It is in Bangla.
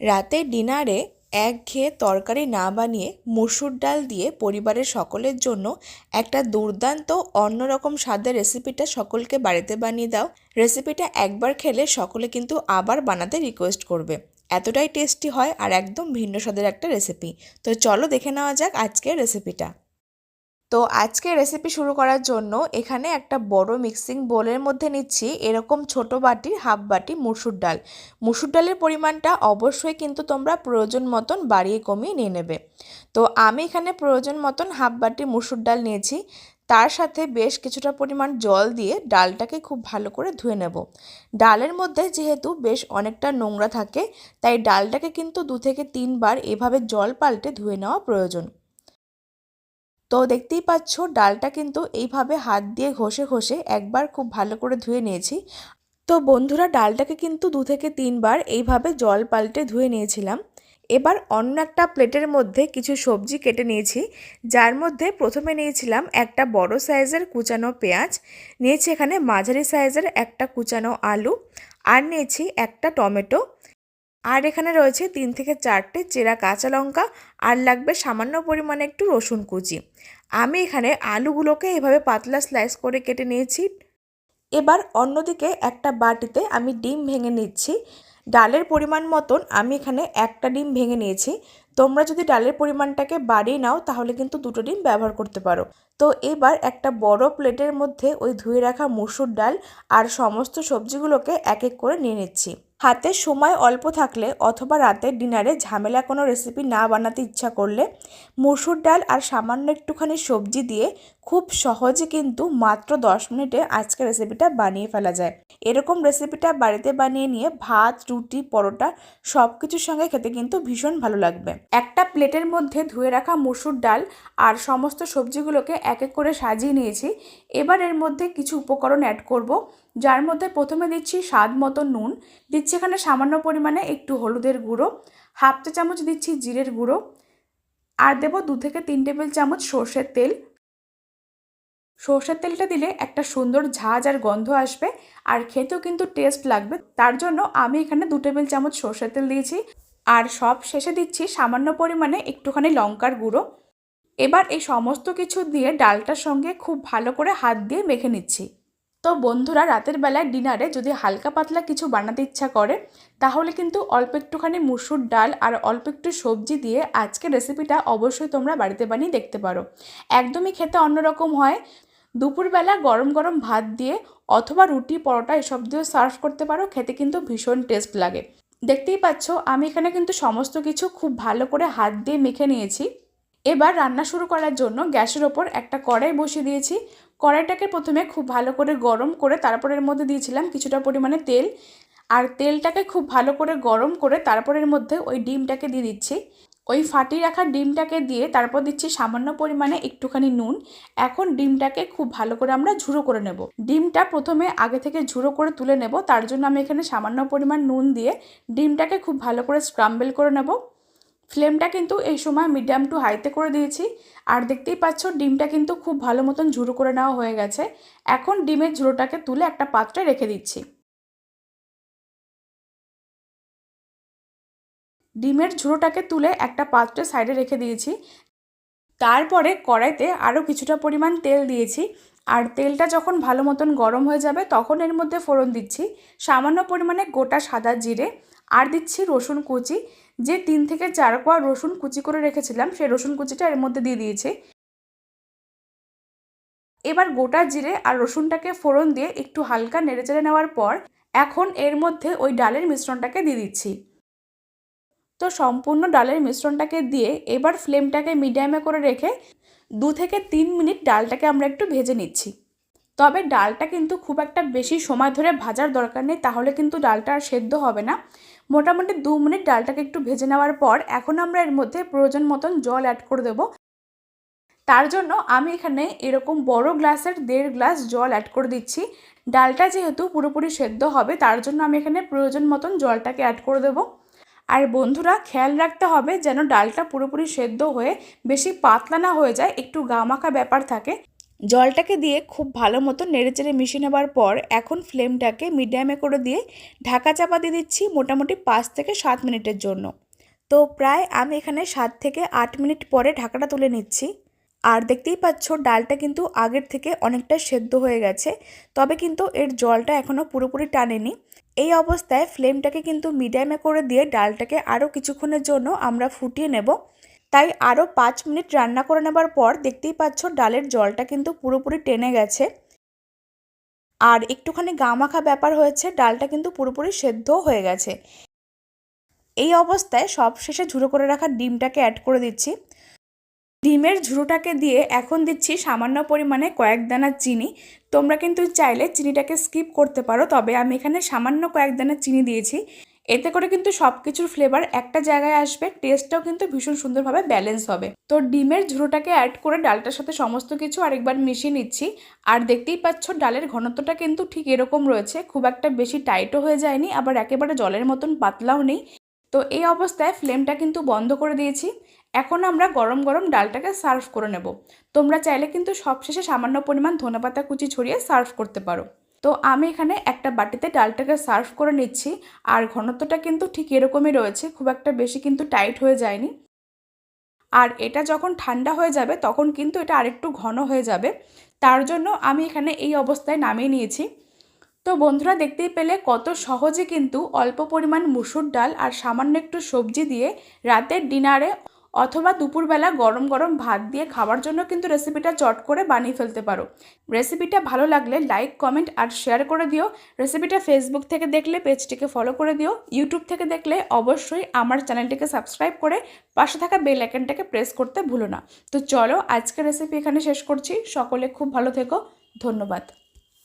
রাতে ডিনারে একঘেয়ে তরকারি না বানিয়ে মুসুর ডাল দিয়ে পরিবারের সকলের জন্য একটা দুর্দান্ত অন্যরকম স্বাদের রেসিপিটা সকলকে বাড়িতে বানিয়ে দাও। রেসিপিটা একবার খেলে সকলে কিন্তু আবার বানাতে রিকোয়েস্ট করবে। এতটাই টেস্টি হয় আর একদম ভিন্ন স্বাদের একটা রেসিপি তো চলো দেখে নেওয়া যাক আজকের রেসিপিটা তো আজকে রেসিপি শুরু করার জন্য এখানে একটা বড় মিক্সিং বোলের মধ্যে নিচ্ছি। এরকম ছোট বাটির হাফ বাটি মুসুর ডাল। মুসুর ডালের পরিমাণটা অবশ্যই কিন্তু তোমরা প্রয়োজন মতন বাড়িয়ে কমিয়ে নিয়ে নেবে। তো আমি এখানে প্রয়োজন মতন হাফ বাটি মুসুর ডাল নিয়েছি। তার সাথে বেশ কিছুটা পরিমাণ জল দিয়ে ডালটাকে খুব ভালো করে ধুয়ে নেব। ডালের মধ্যে যেহেতু বেশ অনেকটা নোংরা থাকে, তাই ডালটাকে কিন্তু দু থেকে তিনবার এভাবে জল পাল্টে ধুয়ে নেওয়া প্রয়োজন। তো দেখতেই পাচ্ছ, ডালটা কিন্তু এইভাবে হাত দিয়ে ঘষে ঘষে একবার খুব ভালো করে ধুয়ে নিয়েছি। তো বন্ধুরা, ডালটাকে কিন্তু দু থেকে তিনবার এইভাবে জল পাল্টে ধুয়ে নিয়েছিলাম। এবার অন্য একটা প্লেটের মধ্যে কিছু সবজি কেটে নিয়েছি। যার মধ্যে প্রথমে নিয়েছিলাম একটা বড় সাইজের কুচানো পেঁয়াজ, নিয়েছি এখানে মাঝারি সাইজের একটা কুচানো আলু, আর নিয়েছি একটা টমেটো। আর এখানে রয়েছে তিন থেকে চারটে চেরা কাঁচা লঙ্কা আর লাগবে সামান্য পরিমাণে একটু রসুন কুচি। আমি এখানে আলুগুলোকে এভাবে পাতলা স্লাইস করে কেটে নিয়েছি। এবার অন্যদিকে একটা বাটিতে আমি ডিম ভেঙে নিচ্ছি। ডালের পরিমাণ মতন আমি এখানে একটা ডিম ভেঙে নিয়েছি। তোমরা যদি ডালের পরিমাণটাকে বাড়িয়ে নাও, তাহলে কিন্তু দুটো ডিম ব্যবহার করতে পারো। তো এবার একটা বড় প্লেটের মধ্যে ওই ধুয়ে রাখা মুসুর ডাল আর সমস্ত সবজিগুলোকে এক এক করে নিয়ে নিচ্ছি। হাতে সময় অল্প থাকলে অথবা রাতে ডিনারে ঝামেলা কোনো রেসিপি না বানাতে ইচ্ছা করলে মুসুর ডাল আর সামান্য একটুখানি সবজি দিয়ে খুব সহজে কিন্তু মাত্র দশ মিনিটে আজকের রেসিপিটা বানিয়ে ফেলা যায়। এরকম রেসিপিটা বাড়িতে বানিয়ে নিয়ে ভাত, রুটি, পরোটা সব কিছুর সঙ্গে খেতে কিন্তু ভীষণ ভালো লাগবে। একটা প্লেটের মধ্যে ধুয়ে রাখা মুসুর ডাল আর সমস্ত সবজিগুলোকে এক এক করে সাজিয়ে নিয়েছি। এবার এর মধ্যে কিছু উপকরণ অ্যাড করব, যার মধ্যে প্রথমে দিচ্ছি স্বাদ মতো নুন, দিচ্ছি এখানে সামান্য পরিমাণে একটু হলুদের গুঁড়ো, হাফ চা চামচ দিচ্ছি জিরের গুঁড়ো, আর দেবো দু থেকে তিন টেবিল চামচ সর্ষের তেল। সর্ষের তেলটা দিলে একটা সুন্দর ঝাঁজ আর গন্ধ আসবে, আর খেতেও কিন্তু টেস্ট লাগবে। তার জন্য আমি এখানে দু টেবিল চামচ সর্ষের তেল দিয়েছি, আর সব শেষে দিচ্ছি সামান্য পরিমাণে একটুখানি লঙ্কার গুঁড়ো। এবার এই সমস্ত কিছু দিয়ে ডালটার সঙ্গে খুব ভালো করে হাত দিয়ে মেখে নিচ্ছি। তো বন্ধুরা, রাতের বেলায় ডিনারে যদি হালকা পাতলা কিছু বানাতে ইচ্ছা করে, তাহলে কিন্তু অল্প একটুখানি মুসুর ডাল আর অল্প একটু সবজি দিয়ে আজকের রেসিপিটা অবশ্যই তোমরা বাড়িতে বানিয়ে দেখতে পারো। একদমই খেতে অন্যরকম হয়। দুপুরবেলা গরম গরম ভাত দিয়ে অথবা রুটি, পরোটা এসব দিয়েও সার্ভ করতে পারো, খেতে কিন্তু ভীষণ টেস্ট লাগে। দেখতেই পাচ্ছ, আমি এখানে কিন্তু সমস্ত কিছু খুব ভালো করে হাত দিয়ে মেখে নিয়েছি। এবার রান্না শুরু করার জন্য গ্যাসের ওপর একটা কড়াই বসিয়ে দিয়েছি। কড়াইটাকে প্রথমে খুব ভালো করে গরম করে তারপর এর মধ্যে দিয়েছিলাম কিছুটা পরিমাণে তেল। আর তেলটাকে খুব ভালো করে গরম করে তারপরের মধ্যে ওই ডিমটাকে দিয়ে দিচ্ছি। ওই ফাটিয়ে রাখা ডিমটাকে দিয়ে তারপর দিচ্ছি সামান্য পরিমাণে একটুখানি নুন। এখন ডিমটাকে খুব ভালো করে আমরা ঝুড়ো করে নেব। ডিমটা প্রথমে আগে থেকে ঝুড়ো করে তুলে নেব। তার জন্য আমি এখানে সামান্য পরিমাণ নুন দিয়ে ডিমটাকে খুব ভালো করে স্ক্রাম্বেল করে নেব। ফ্লেমটা কিন্তু এই সময় মিডিয়াম টু হাইতে করে দিয়েছি। আর দেখতেই পাচ্ছ, ডিমটা কিন্তু খুব ভালো মতন ঝুড়ো করে নেওয়া হয়ে গেছে। এখন ডিমের ঝুড়োটাকে তুলে একটা পাত্রে রেখে দিচ্ছি। ডিমের ঝুড়োটাকে তুলে একটা পাত্রে সাইডে রেখে দিয়েছি। তারপরে কড়াইতে আরও কিছুটা পরিমাণ তেল দিয়েছি। আর তেলটা যখন ভালো মতন গরম হয়ে যাবে, তখন এর মধ্যে ফোড়ন দিচ্ছি। সামান্য পরিমাণে গোটা সাদা জিরে। আর দিচ্ছি রসুন কুচি। যে তিন থেকে চার কোয়া রসুন কুচি করে রেখেছিলাম, সেই রসুন কুচিটা এর মধ্যে দিয়ে দিয়েছি। এবার গোটা জিরে আর রসুনটাকে ফোড়ন দিয়ে একটু হালকা নেড়েচেড়ে নেওয়ার পর এখন এর মধ্যে ওই ডালের মিশ্রণটাকে দিয়ে দিচ্ছি। তো সম্পূর্ণ ডালের মিশ্রণটাকে দিয়ে এবার ফ্লেমটাকে মিডিয়ামে করে রেখে দু থেকে তিন মিনিট ডালটাকে আমরা একটু ভেজে নিচ্ছি। তবে ডালটা কিন্তু খুব একটা বেশি সময় ধরে ভাজার দরকার নেই, তাহলে কিন্তু ডালটা আর সেদ্ধ হবে না। মোটামুটি দু মিনিট ডালটাকে একটু ভেজে নেওয়ার পর এখন আমরা এর মধ্যে প্রয়োজন মতন জল অ্যাড করে দেব। তার জন্য আমি এখানে এরকম বড় গ্লাসের দেড় গ্লাস জল অ্যাড করে দিচ্ছি। ডালটা যেহেতু পুরোপুরি সেদ্ধ হবে, তার জন্য আমি এখানে প্রয়োজন মতন জলটাকে অ্যাড করে দেবো। আর বন্ধুরা, খেয়াল রাখতে হবে যেন ডালটা পুরোপুরি সেদ্ধ হয়ে বেশি পাতলা না হয়ে যায়, একটু গামাখা ব্যাপার থাকে। জলটাকে দিয়ে খুব ভালো মতো নেড়েচেড়ে মিশিয়ে নেবার পর এখন ফ্লেমটাকে মিডিয়ামে করে দিয়ে ঢাকা চাপা দিয়ে দিচ্ছি মোটামুটি পাঁচ থেকে সাত মিনিটের জন্য। তো প্রায় আমি এখানে সাত থেকে আট মিনিট পরে ঢাকাটা তুলে নিচ্ছি। আর দেখতেই পাচ্ছ ডালটা কিন্তু আগের থেকে অনেকটা সেদ্ধ হয়ে গেছে, তবে কিন্তু এর জলটা এখনও পুরোপুরি টানেনি। এই অবস্থায় ফ্লেমটাকে কিন্তু মিডিয়ামে করে দিয়ে ডালটাকে আরও কিছুক্ষণের জন্য আমরা ফুটিয়ে নেব। তাই আরও পাঁচ মিনিট রান্না করে নেবার পর দেখতেই পাচ্ছ ডালের জলটা কিন্তু পুরোপুরি টেনে গেছে। আর একটুখানি গামাখা ব্যাপার হয়েছে, ডালটা কিন্তু পুরোপুরি সেদ্ধ হয়ে গেছে। এই অবস্থায় সব শেষে ঝুড়ো করে রাখা ডিমটাকে অ্যাড করে দিচ্ছি। ডিমের ঝুড়োটাকে দিয়ে এখন দিচ্ছি সামান্য পরিমাণে কয়েক দানা চিনি। তোমরা কিন্তু চাইলে চিনিটাকে স্কিপ করতে পারো, তবে আমি এখানে সামান্য কয়েক দানা চিনি দিয়েছি। এতে করে কিন্তু সব কিছুর ফ্লেভার একটা জায়গায় আসবে টেস্টটাও কিন্তু ভীষণ সুন্দরভাবে ব্যালেন্স হবে। তো ডিমের ঝুড়োটাকে অ্যাড করে ডালটার সাথে সমস্ত কিছু আরেকবার মিশিয়ে নিচ্ছি। আর দেখতেই পাচ্ছ, ডালের ঘনত্বটা কিন্তু ঠিক এরকম রয়েছে, খুব একটা বেশি টাইটও হয়ে যায়নি, আবার একেবারে জলের মতন পাতলাও নেই। তো এই অবস্থায় ফ্লেমটা কিন্তু বন্ধ করে দিয়েছি। এখন আমরা গরম গরম ডালটাকে সার্ভ করে নেব। তোমরা চাইলে কিন্তু সবশেষে সামান্য পরিমাণ ধনেপাতা কুচি ছড়িয়ে সার্ভ করতে পারো। তো আমি এখানে একটা বাটিতে ডালটাকে সার্ভ করে নিচ্ছি। আর ঘনত্বটা কিন্তু ঠিক এরকমই রয়েছে, খুব একটা বেশি কিন্তু টাইট হয়ে যায়নি। আর এটা যখন ঠান্ডা হয়ে যাবে, তখন কিন্তু এটা আরেকটু ঘন হয়ে যাবে। তার জন্য আমি এখানে এই অবস্থায় নামিয়ে নিয়েছি। তো বন্ধুরা দেখতেই পেলে কত সহজে কিন্তু অল্প পরিমাণ মুসুর ডাল আর সামান্য একটু সবজি দিয়ে রাতের ডিনারে অথবা দুপুরবেলা গরম গরম ভাত দিয়ে খাওয়ার জন্য কিন্তু রেসিপিটা চট করে বানিয়ে ফেলতে পারো। রেসিপিটা ভালো লাগলে লাইক কমেন্ট আর শেয়ার করে দিও। রেসিপিটা ফেসবুক থেকে দেখলে পেজটিকে ফলো করে দিও। ইউটিউব থেকে দেখলে অবশ্যই আমার চ্যানেলটিকে সাবস্ক্রাইব করে পাশে থাকা বেল আইকনটাকে প্রেস করতে ভুলো না। তো চলো, আজকের রেসিপি এখানে শেষ করছি। সকলে খুব ভালো থেকো। ধন্যবাদ।